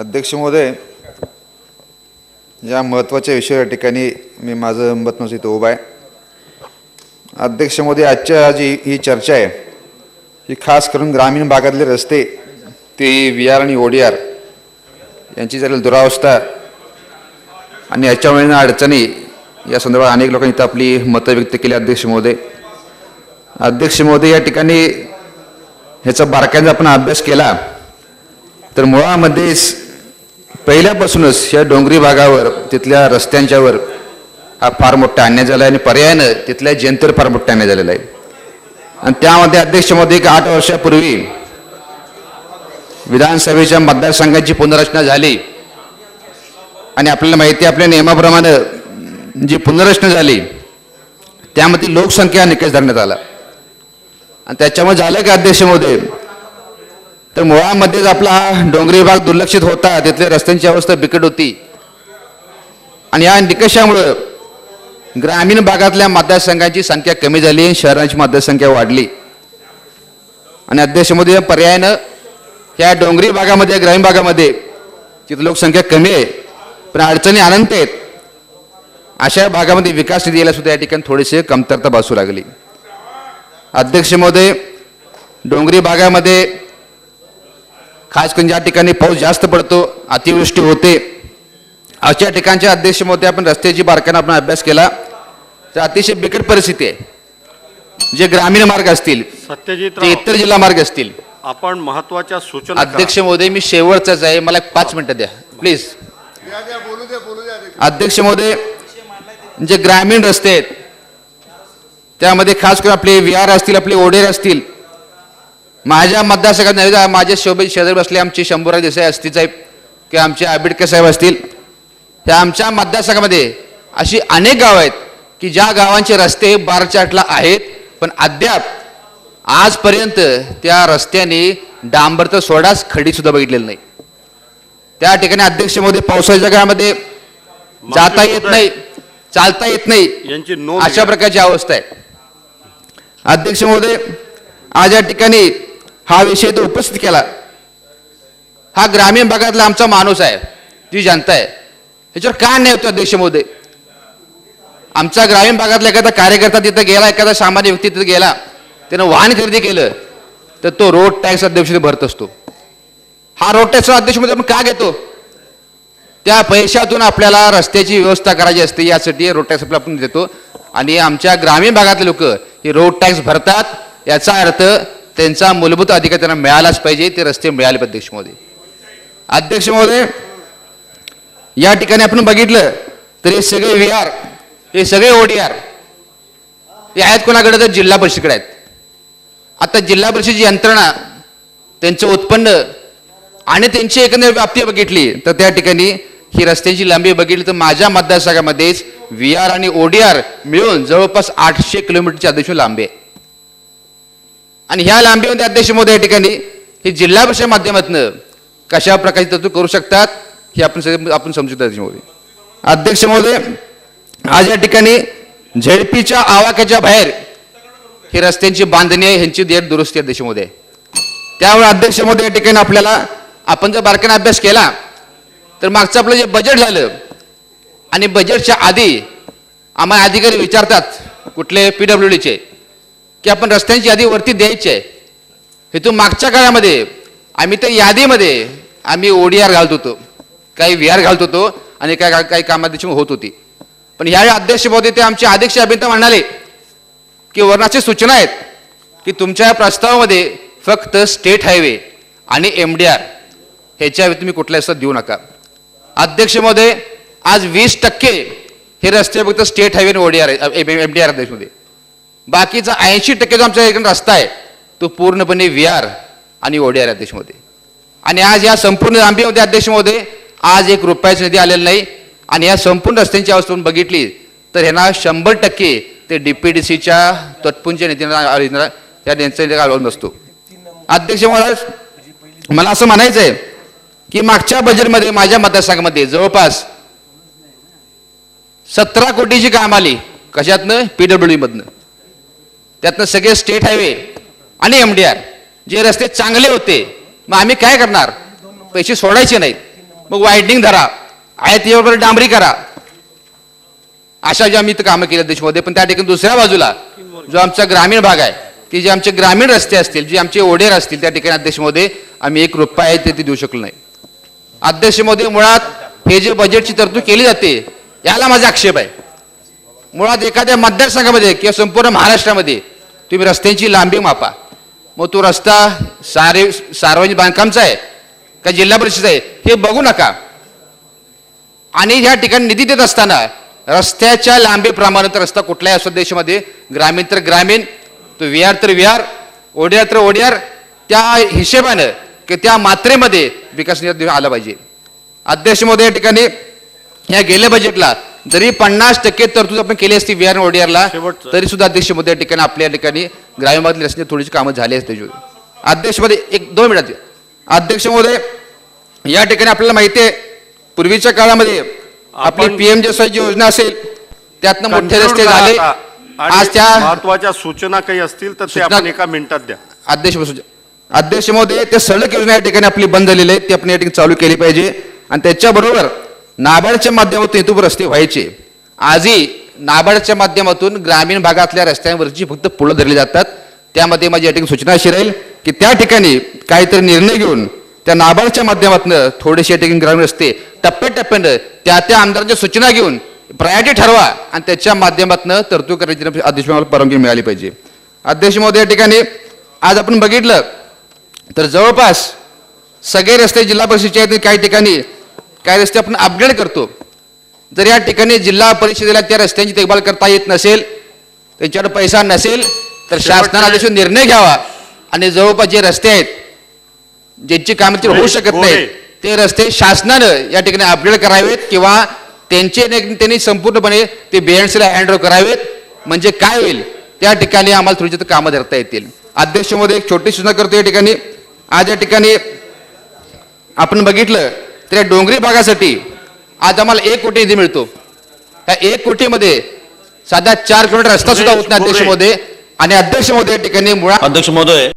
अध्यक्ष महोदय या महत्त्वाच्या विषय या ठिकाणी मी माझं मत नसतं इथं उभा आहे. अध्यक्ष महोदय आजच्या जी ही चर्चा आहे ही खास करून ग्रामीण भागातले रस्ते ते व्ही आर आणि ओ डी आर यांची झालेली दुरावस्था आणि याच्यामुळे अडचणी या संदर्भात अनेक लोकांनी इथं आपली मतं व्यक्त केली अध्यक्ष महोदय. अध्यक्ष महोदय या ठिकाणी ह्याचा बारकाईचा आपण अभ्यास केला तर मुळामध्येच पहिल्यापासूनच या डोंगरी भागावर तिथल्या रस्त्यांच्यावर हा फार मोठा अन्याय झाला आहे आणि पर्यायानं तिथल्या जनतेवर फार मोठा अन्याय झालेला आहे. आणि त्यामध्ये अध्यक्षमध्ये एक आठ वर्षापूर्वी विधानसभेच्या मतदारसंघाची पुनर्रचना झाली. आणि आपल्याला माहिती आपल्या नियमाप्रमाणे जी पुनर्रचना झाली त्यामध्ये लोकसंख्या निकष धरण्यात आला. आणि त्याच्यामुळे झालं का अध्यक्षमध्ये तर मुळामध्येच आपला हा डोंगरी भाग दुर्लक्षित होता. तिथल्या रस्त्यांची अवस्था बिकट होती. आणि या निकषामुळं ग्रामीण भागातल्या मतदारसंघांची संख्या कमी झाली आणि शहरांची मतदारसंख्या वाढली. आणि अध्यक्षमध्ये या पर्यायानं ह्या डोंगरी भागामध्ये ग्रामीण भागामध्ये तिथं लोकसंख्या कमी आहे. पण अडचणी अनंत आहेत. अशा भागामध्ये विकास निधी यायला सुद्धा या ठिकाणी थोडीशी कमतरता भासू लागली. अध्यक्ष महोदय डोंगरी भागामध्ये खास करून ज्या ठिकाणी पाऊस जास्त पडतो अतिवृष्टी होते. अशा ठिकाणच्या अध्यक्ष महोदय आपण रस्त्याची बारकाईनं आपण अभ्यास केला. तर अतिशय बिकट परिस्थिती आहे. जे ग्रामीण मार्ग असतील ते सत्यजित इतर जिल्हा मार्ग असतील. आपण महत्त्वाच्या सूचना. अध्यक्ष महोदय मी शेवटचाच आहे मला पाच मिनिटं द्या. प्लीज अध्यक्ष महोदय जे ग्रामीण रस्ते आहेत त्यामध्ये खास करून आपले व्ही आर असतील आपले ओढेर असतील माझ्या मतदारसंघात नाही का, माझ्या शोभे शेजारी बसले आमचे शंभूराज देसाई असतील साहेब किंवा आमचे आंबेडकर साहेब असतील त्या आमच्या मतदारसंघामध्ये अशी अनेक गावं आहेत की ज्या गावांचे रस्ते बारचाटला आहेत पण अद्याप आजपर्यंत त्या रस्त्याने डांबर तर सोडाच खडी सुद्धा बघितलेलं नाही. त्या ठिकाणी अध्यक्ष मोदी पावसाळ्याच्या काळामध्ये जाता येत नाही चालता येत नाही अशा. प्रकारची अवस्था आहे. अध्यक्ष महोदय आज या ठिकाणी हा विषय तो उपस्थित केला. हा ग्रामीण भागातला आमचा माणूस आहे. जी जनता आहे. ह्याच्यावर काय नाही होतो अध्यक्ष आमच्या आमचा ग्रामीण भागातला एखादा कार्यकर्ता तिथं गेला एखादा सामान्य व्यक्ती तिथं गेला त्यानं वाहन खरेदी केलं तर तो रोड टॅक्स अध्यक्ष भरत असतो. हा रोड टॅक्स अध्यक्षमध्ये आपण का घेतो? त्या पैशातून आपल्याला रस्त्याची व्यवस्था करायची असते यासाठी रोड टॅक्स आपण देतो. आणि आमच्या ग्रामीण भागातले लोक हे रोड टॅक्स भरतात याचा अर्थ त्यांचा मूलभूत अधिकार त्यांना मिळालाच पाहिजे ते रस्ते मिळाले अध्यक्ष महोदय अध्यक्ष महोदय या ठिकाणी आपण बघितलं तर हे सगळे विहार हे सगळे ओडीआर हे आहेत कोणाकडे तर जिल्हा परिषदकडे आहेत. आता जिल्हा परिषदची यंत्रणा त्यांचं उत्पन्न आणि त्यांची एकंदर व्याप्ती बघितली तर त्या ठिकाणी ही रस्त्यांची लांबी बघितली तर माझ्या मतदारसंघामध्येच व्ही आर आणि ओडीआर मिळून जवळपास आठशे किलोमीटरची अध्यक्ष लांबी आहे. आणि ह्या लांबीमध्ये अध्यक्ष या ठिकाणी ही जिल्हा परिषद माध्यमातून कशा प्रकारची तरतूद करू शकतात हे आपण सगळे आपण समजू अध्यक्ष मोदी अध्यक्ष महोदय आज या ठिकाणी झेडपीच्या आवाक्याच्या बाहेर ही रस्त्यांची बांधणी आहे ह्यांची देर दुरुस्ती अध्यक्ष महोदय. त्यामुळे अध्यक्ष महोदय या ठिकाणी आपल्याला आपण जर बारकाईने अभ्यास केला तर मागचं आपलं जे बजेट झालं आणि बजेटच्या आधी आम्हाला अधिकारी विचारतात कुठले पी डब्ल्यू डीचे की आपण रस्त्यांची यादी वरती द्यायची आहे. हेतून मागच्या काळामध्ये आम्ही त्या यादीमध्ये आम्ही ओडीआर घालत होतो काही व्ही आर घालत होतो आणि काय काही कामाध्यक्ष होत होती. पण ह्यावेळी अध्यक्ष ते आमचे अध्यक्ष अभिनेता म्हणाले की वर्णाची सूचना आहेत की तुमच्या या प्रस्तावामध्ये फक्त स्टेट हायवे आणि एम डी आर ह्याच्या तुम्ही कुठल्या रस्ता देऊ नका. अध्यक्ष महोदय आज वीस टक्के हे रस्ते फक्त स्टेट हायवे आणि ओडीआर एम डी आर अध्यक्षमध्ये बाकीचा ऐंशी टक्के जो आमचा इकडे रस्ता आहे तो पूर्णपणे व्ही आर आणि ओडीआर अध्यक्षमध्ये. आणि आज या संपूर्ण लांबीमध्ये अध्यक्ष महोदय आज एक रुपयाचा निधी आलेला नाही आणि या संपूर्ण रस्त्यांची अवस्था बघितली तर ह्यांना शंभर टक्के ते डीपीडीसीच्या तत्पुंच्या निधीला त्या त्यांचा अवलंबून असतो अध्यक्ष महाराज मला असं म्हणायचं आहे की मागच्या बजेटमध्ये माझ्या मतदारसंघामध्ये जवळपास सतरा कोटीची काम आली. कशातनं? पीडब्ल्यूमधनं त्यातनं सगळे स्टेट हायवे आणि एम डी आर जे रस्ते चांगले होते मग आम्ही काय करणार? पैसे सोडायचे नाहीत. मग वायडिंग धरा. आहे त्याबरोबर डांबरी करा. अशा ज्या आम्ही कामं केली देशमध्ये पण त्या ठिकाणी दुसऱ्या बाजूला जो आमचा ग्रामीण भाग आहे की जे आमचे ग्रामीण रस्ते असतील जे आमचे ओढेर असतील त्या ठिकाणी अध्यक्षमध्ये आम्ही एक रुपया आहे ते ते देऊ शकलो नाही. अध्यक्षमध्ये मुळात हे जे बजेटची तरतूद केली जाते याला माझा आक्षेप आहे. मुळात एखाद्या मतदारसंघामध्ये किंवा संपूर्ण महाराष्ट्रामध्ये तुम्ही रस्त्यांची लांबी मापा. मग तो रस्ता सारे सार्वजनिक बांधकामचा आहे का जिल्हा परिषद आहे हे बघू नका. आणि ह्या ठिकाणी निधी देत असताना रस्त्याच्या लांबीप्रमाणे तर रस्ता कुठल्याही असो देशामध्ये ग्रामीण तर ग्रामीण तो विहार तर विहार ओढ्यार तर ओढ्यार त्या हिशेबानं की त्या मात्रेमध्ये विकास आला पाहिजे. अध्यक्ष महोदय या ठिकाणी या गेल्या बजेटला जरी पन्नास टक्के तरतूद आपण केली असती विहार शेवटचं. तरी सुद्धा अध्यक्ष या ठिकाणी आपल्या ठिकाणी ग्रामीण रस्त्याची थोडीशी कामं झाली असते अध्यक्षमध्ये एक दोन मिनिटात अध्यक्ष महोदय या ठिकाणी आपल्याला माहिती आहे पूर्वीच्या काळामध्ये आपली पीएम जी योजना असेल त्यातनं मोठे रस्ते झाले. आज त्या महत्त्वाच्या सूचना काही असतील तर ते सूचना- आपण एका मिनिटात द्या. अध्यक्ष अध्यक्ष महोदय ते सडक योजना या ठिकाणी आपली बंद झालेली आहे ती आपण या ठिकाणी चालू केली पाहिजे. आणि त्याच्याबरोबर नाबार्डच्या माध्यमातून हेतू रस्ते व्हायचे. आजही नाबार्डच्या माध्यमातून ग्रामीण भागातल्या रस्त्यांवरची फक्त पुलं धरली जातात. त्यामध्ये माझी या ठिकाणी सूचना अशी राहील की त्या ठिकाणी काहीतरी निर्णय घेऊन त्या नाबार्डच्या माध्यमातून थोडेसे या ठिकाणी ग्रामीण रस्ते टप्प्याटप्प्यानं त्या त्या आमदारांच्या सूचना घेऊन प्रायोरिटी ठरवा आणि त्याच्या माध्यमातून तरतूद करायची अध्यक्ष परवानगी मिळाली पाहिजे. अध्यक्ष महोदय या ठिकाणी आज आपण बघितलं तर जवळपास सगळे रस्ते जिल्हा परिषदेचे आहेत काही ठिकाणी काही रस्ते आपण अपग्रेड करतो. जर या ठिकाणी जिल्हा परिषदेला त्या रस्त्यांची देखभाल करता येत नसेल त्याच्यावर पैसा नसेल तर शासनाने आदेश निर्णय घ्यावा. आणि जवळपास जे रस्ते आहेत ज्यांची कामे ते होऊ शकत. नाहीत ते रस्ते शासनानं या ठिकाणी अपग्रेड करावेत किंवा त्यांचे त्यांनी संपूर्णपणे ते बीएनसीला हँड करावेत. म्हणजे काय होईल? त्या ठिकाणी आम्हाला थोडी कामं धरता येतील. अध्यक्षमध्ये एक छोटी सूचना करतो या ठिकाणी. आज या ठिकाणी आपण बघितलं तर या डोंगरी भागासाठी आज आम्हाला एक कोटी निधी मिळतो. त्या एक कोटीमध्ये साधा चार किलोमीटर रस्ता सुद्धा होत नाही अध्यक्षमध्ये आणि अध्यक्ष या ठिकाणी मुळात अध्यक्ष महोदय